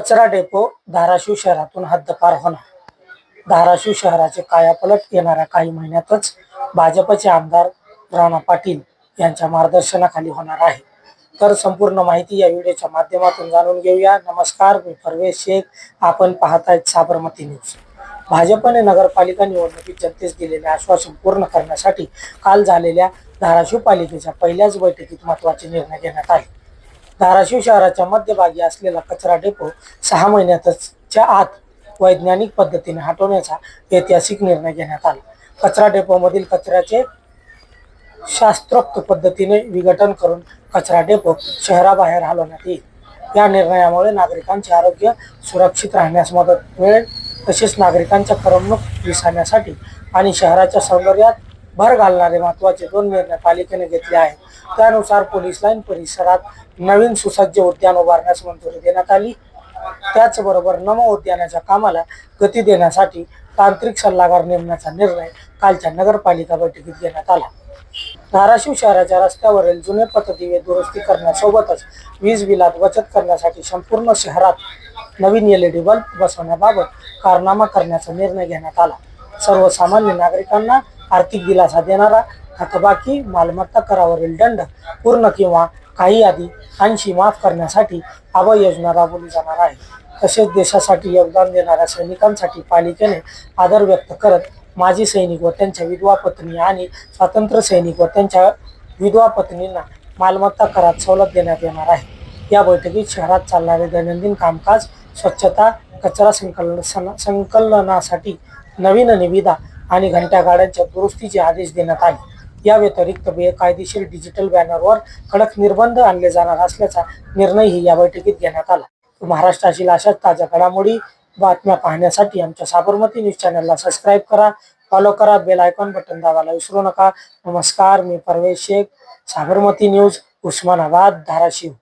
कचरा डेपो धाराशिव शहरातून हद्दपार होणार. धाराशिव शहराचे कायापलट येणाऱ्या काही महिन्यातच भाजपचे आमदार राणा पाटील यांच्या मार्गदर्शनाखाली होणार आहे. तर संपूर्ण माहिती या व्हिडिओच्या माध्यमातून जाणून घेऊया. नमस्कार मी परवेश शेख. आपण पाहतायत साबरमती न्यूज. भाजपने नगरपालिका निवडणुकीत जनतेस दिलेले आश्वासन पूर्ण करण्यासाठी काल झालेल्या धाराशिव पालिकेच्या पहिल्याच बैठकीत महत्त्वाचे निर्णय घेण्यात आले. धाराशिव शहराच्या मध्यभागी असलेला कचरा डेपो सहा महिन्यातच च्या आत वैज्ञानिक पद्धतीने हटवण्याचा ऐतिहासिक निर्णय घेण्यात आला. कचरा डेपोमधील कचऱ्याचे शास्त्रोक्त पद्धतीने विघटन करून कचरा डेपो शहराबाहेर हलवण्यात येईल. या निर्णयामुळे नागरिकांचे आरोग्य सुरक्षित राहण्यास मदत मिळेल तसेच नागरिकांच्या करमणूक विसारण्यासाठी आणि शहराच्या सौंदर्यात भर घालणारे महत्त्वाचे दोन निर्णय पालिकेने घेतले आहेत. त्यानुसार पोलीस लाईन परिसरात नवीन सुसज्ज उद्यान उभारण्यास मंजुरी देण्यात आली. त्याचबरोबर नम उद्यानाच्या कामाला गती देण्यासाठी तांत्रिक सल्लागार नेमण्याचा निर्णय कालच्या नगरपालिका बैठकीत घेण्यात आला. धाराशिव शहराच्या रस्त्यावरील जुने पथदिवे दुरुस्ती करण्यासोबतच वीज बिलात बचत करण्यासाठी संपूर्ण शहरात नवीन एल ई डी बल्ब बसवण्याबाबत कारनामा करण्याचा निर्णय घेण्यात आला. सर्वसामान्य नागरिकांना आर्थिक दिलासा देणारा थकबाकी मालमत्ता करावरील दंड पूर्ण किंवा काही आधी ऐंशी माफ करण्यासाठी अभय योजना राबवली जाणार आहे. तसेच देशासाठी योगदान देणाऱ्या सैनिकांसाठी पालिकेने आदर व्यक्त करत माजी सैनिक व त्यांच्या विधवा पत्नी आणि स्वातंत्र्य सैनिक व त्यांच्या विधवा पत्नींना मालमत्ता करात सवलत देण्यात येणार आहे. या बैठकीत शहरात चालणारे दैनंदिन कामकाज स्वच्छता कचरा संकलन संकलनासाठी नवीन निविदा आणि घंटा गाड्यांच्या दुरुस्तीचे आदेश देण्यात आले. या व्यतिरिक्त बेकायदेशीर डिजिटल बॅनरवर कडक निर्बंध आणले जाणार असल्याचा निर्णयही या बैठकीत घेण्यात आला. महाराष्ट्रातील अशाच ताज्या घडामोडी बातम्या पाहण्यासाठी आमच्या साबरमती न्यूज चॅनलला सबस्क्राईब करा फॉलो करा बेल आयकॉन बटन दाबायला विसरू नका. नमस्कार मी परवेश शेख साबरमती न्यूज उस्मानाबाद धाराशिव.